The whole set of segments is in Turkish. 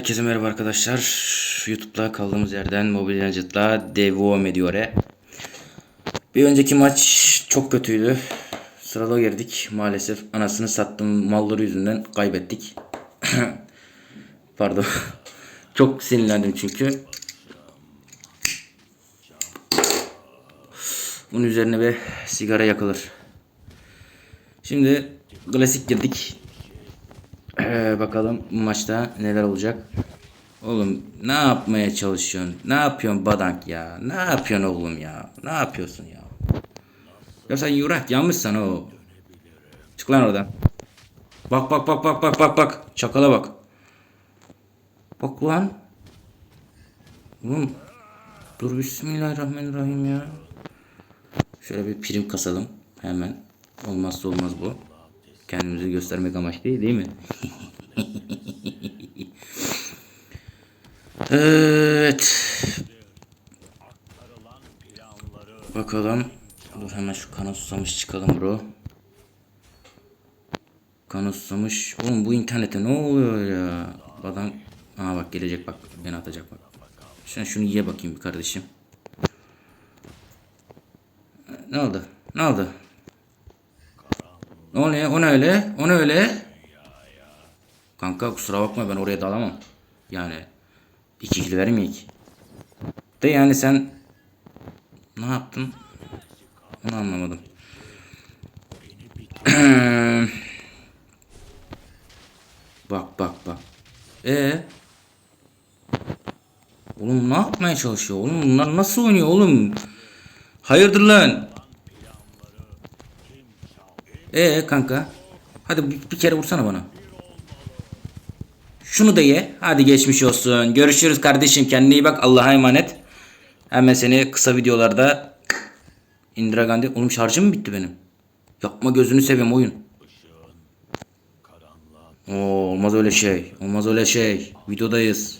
Herkese merhaba arkadaşlar. YouTube'da kaldığımız yerden Mobile Legends'la devam ediyor. e. Bir önceki maç çok kötüydü. Sırala girdik. Maalesef anasını sattım malları yüzünden kaybettik. Pardon. çok sinirlendim çünkü. Bunun üzerine bir sigara yakılır. Şimdi klasik girdik. Ee, bakalım maçta neler olacak. Oğlum ne yapmaya çalışıyorsun? Ne yapıyorsun badank ya? Ne yapıyorsun oğlum ya? Ne yapıyorsun ya? Ya sen yurak yanmışsan o. Çık lan oradan. Bak bak bak bak bak bak bak. Çakala bak. Bak lan. Oğlum. Dur bismillahirrahmanirrahim ya. Şöyle bir prim kasalım. Hemen. Olmazsa olmaz bu. Kendimizi göstermek amaç değil değil mi? evet. Bakalım. Dur hemen şu kanı susamış çıkalım bro. Kanı susamış. Oğlum bu internete ne oluyor ya? Adam. Aa bak gelecek bak. Beni atacak bak. Sen şunu ye bakayım bir kardeşim. Ne oldu? Ne oldu? Ne? O ne öyle? O ne öyle? Kanka kusura bakma ben oraya dalamam. Yani iki kill vermeyek. De yani sen ne yaptın? Onu anlamadım. bak bak bak. E Oğlum ne yapmaya çalışıyor? Oğlum bunlar nasıl oynuyor oğlum? Hayırdır lan? Ee kanka. Hadi bir, bir kere vursana bana. Şunu da ye. Hadi geçmiş olsun. Görüşürüz kardeşim. Kendine iyi bak. Allah'a emanet. Hemen seni kısa videolarda Indira Gandhi. Oğlum şarjım mı bitti benim? Yapma gözünü seveyim oyun. Oo, olmaz öyle şey. Olmaz öyle şey. Videodayız.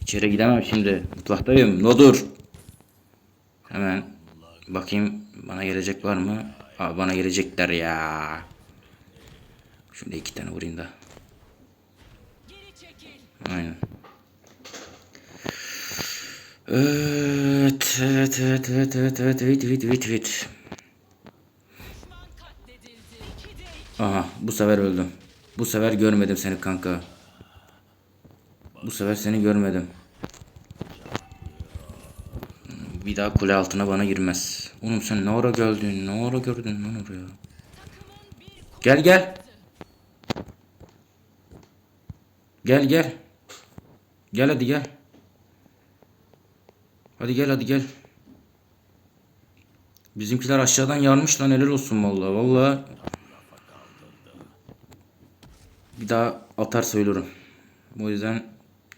İçeri gidemem şimdi. Mutfaktayım. No dur. Hemen bakayım bana gelecek var mı? Aa, bana gelecekler ya. Şöyle iki tane vurayım da. Aynen. Evet, evet, evet, evet, evet, evet, evet, evet, evet, evet. Aha, bu sefer öldüm. Bu sefer görmedim seni kanka. Bu sefer seni görmedim. Bir daha kule altına bana girmez. Oğlum sen ne ara geldin? Ne ara gördün lan oraya? Gel gel. Gel gel. Gel hadi gel. Hadi gel hadi gel. Bizimkiler aşağıdan yarmış lan helal olsun vallahi vallahi. Bir daha atar söylüyorum. O yüzden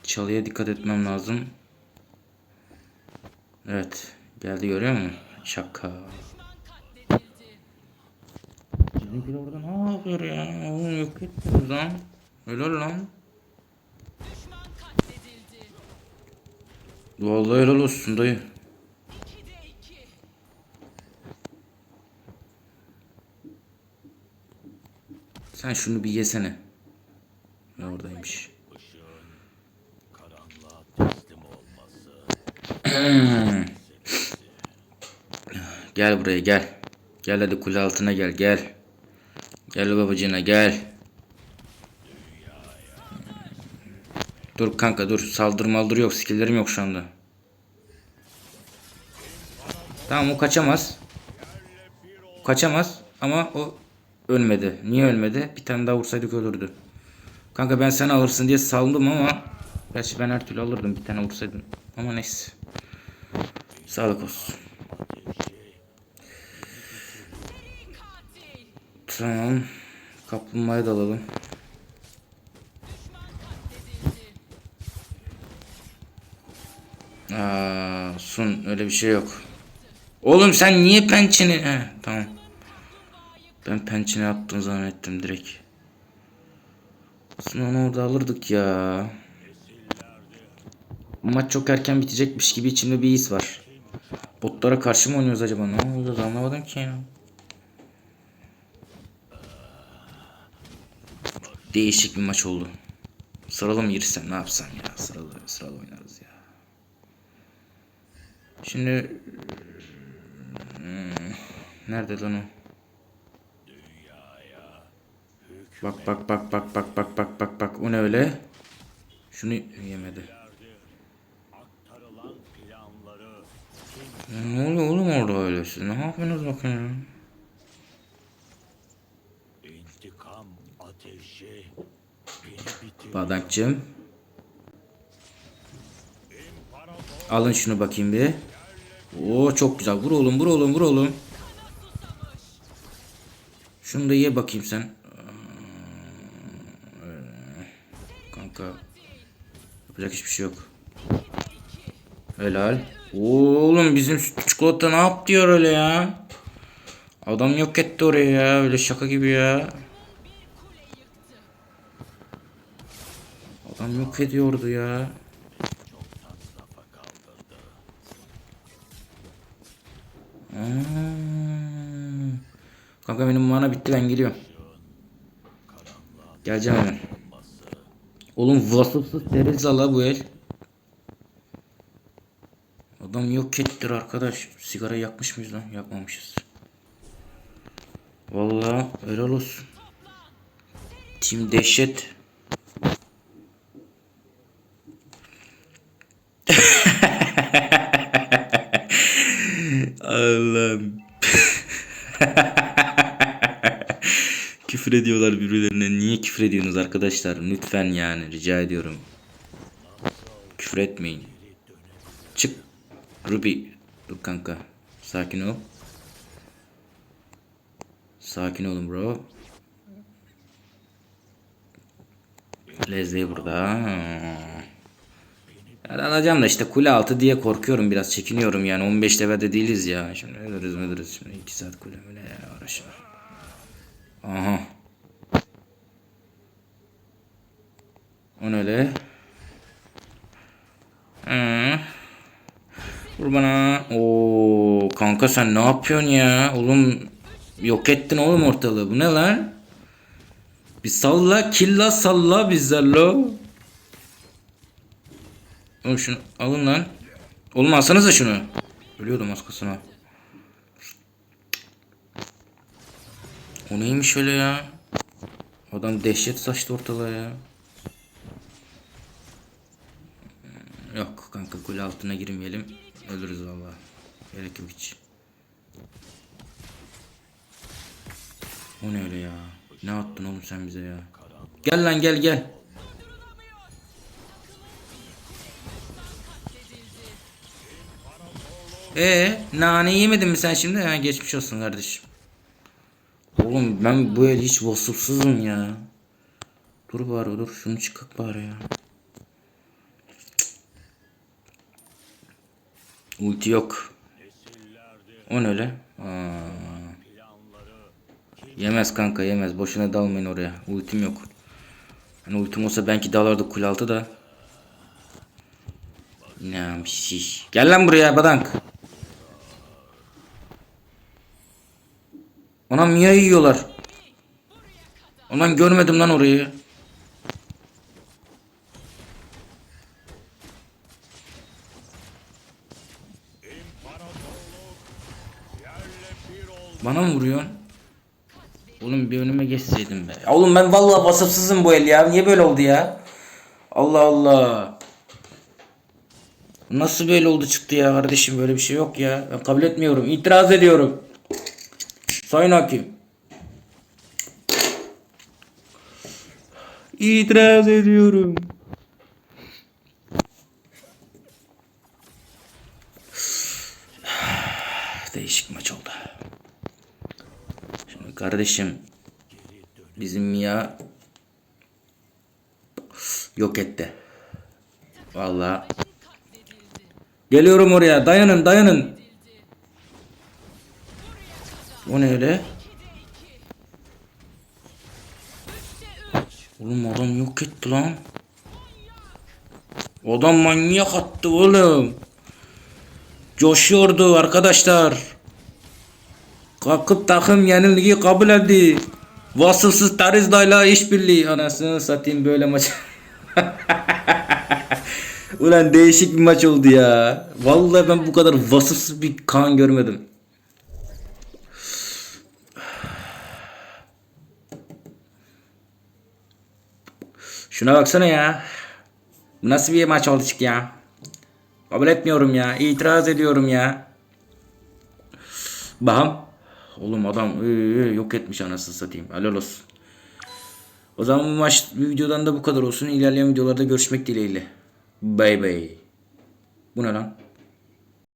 çalıya dikkat etmem lazım. Evet. Geldi görüyor musun? Şaka. Bizimkiler orada ne yapıyor ya? Yok ettiniz lan. Helal lan. Vallahi helal olsun dayı. Sen şunu bir yesene. Ne oradaymış. Gel buraya gel. Gel hadi kule altına gel gel. Gel babacığına gel. Dur kanka dur. Saldır maldır yok. Skillerim yok şu anda. Tamam o kaçamaz. Kaçamaz ama o ölmedi. Niye ölmedi? Bir tane daha vursaydık ölürdü. Kanka ben sen alırsın diye saldım ama Gerçi ben her türlü alırdım bir tane vursaydım. Ama neyse. Sağlık olsun. Tamam. Kaplumbağayı da alalım. Aa, Sun öyle bir şey yok. Oğlum sen niye pençeni... He, tamam. Ben pençeni attım zannettim direkt. Aslında onu orada alırdık ya. Maç çok erken bitecekmiş gibi içimde bir his var. Botlara karşı mı oynuyoruz acaba? Ne oluyor anlamadım ki ya. Değişik bir maç oldu. Sıra sıralı mı girsem ne yapsam ya sıralı sıralı oynarız ya. Şimdi hmm, nerede lan o? Bak bak bak bak bak bak bak bak bak o ne öyle? Şunu yemedi. Ne oluyor oğlum orada öyle siz? Ne yapıyorsunuz bakın ya? İntikam ateşi beni bitir. Bardakçım. Alın şunu bakayım bir. Oo çok güzel. Vur oğlum vur oğlum vur oğlum. Şunu da ye bakayım sen. Ee, Kanka. Yapacak hiçbir şey yok. Helal. Oğlum bizim çikolata ne yaptı ya öyle ya? Adam yok etti oraya ya. Öyle şaka gibi ya. Adam yok ediyordu ya. Aa. Kanka benim mana bitti ben geliyorum. Geleceğim hemen. Oğlum vasıfsız teriz la bu el. Adam yok ettir arkadaş. Sigara yakmış mıyız lan? Yakmamışız. Vallahi helal olsun. Tim dehşet. Allah'ım. küfür ediyorlar birbirlerine. Niye küfür ediyorsunuz arkadaşlar? Lütfen yani rica ediyorum. Küfür etmeyin. Çık. Ruby. Dur kanka. Sakin ol. Sakin olun bro. Leslie burada. Yani alacağım da işte kule altı diye korkuyorum biraz çekiniyorum yani 15 levelde değiliz ya. Şimdi ölürüz ölürüz şimdi 2 saat kule öyle ya uğraşma. Aha. O ne öyle? Hı. Vur bana. Oo kanka sen ne yapıyorsun ya? Oğlum yok ettin oğlum ortalığı. Bu ne lan? Bir salla killa salla bizlerle. Oğlum şunu alın lan. Oğlum alsanıza şunu. Ölüyordum az. O neymiş öyle ya? Adam dehşet saçtı ortalığa ya. Yok kanka kule altına girmeyelim. Ölürüz valla. Gerek yok hiç. O ne öyle ya? Ne attın oğlum sen bize ya? Gel lan gel gel. Ee, nane yemedin mi sen şimdi? Ha, geçmiş olsun kardeşim. Oğlum ben bu el hiç vasıfsızım ya. Dur bari dur şunu çıkak bari ya. Ulti yok. O ne öyle? Aa. Yemez kanka yemez. Boşuna dalmayın oraya. Ultim yok. Hani ultim olsa belki dalardı kul altı da. Ne şiş. Gel lan buraya badank. Ona Mia yiyorlar. Ulan görmedim lan orayı. Bana mı vuruyorsun? Oğlum bir önüme geçseydin be. Oğlum ben vallahi vasıfsızım bu el ya. Niye böyle oldu ya? Allah Allah. Nasıl böyle oldu çıktı ya kardeşim böyle bir şey yok ya. Ben kabul etmiyorum. İtiraz ediyorum. Sayın Hakim. İtiraz ediyorum. Değişik maç oldu. Şimdi kardeşim bizim Mia yok etti. Vallahi Geliyorum oraya. Dayanın, dayanın. O ne öyle? Oğlum adam yok etti lan. Adam manyak attı oğlum. Coşuyordu arkadaşlar. Kalkıp takım yenilgiyi kabul etti. Vasıfsız Tarizda'yla işbirliği. Anasını satayım böyle maç. Ulan değişik bir maç oldu ya. Vallahi ben bu kadar vasıfsız bir kan görmedim. Şuna baksana ya. Bu nasıl bir maç oldu çık ya? Kabul etmiyorum ya. İtiraz ediyorum ya. Baham. Oğlum adam ee, yok etmiş anasını satayım. Helal olsun. O zaman bu maç bu videodan da bu kadar olsun. İlerleyen videolarda görüşmek dileğiyle. Bay bay. Bu ne lan?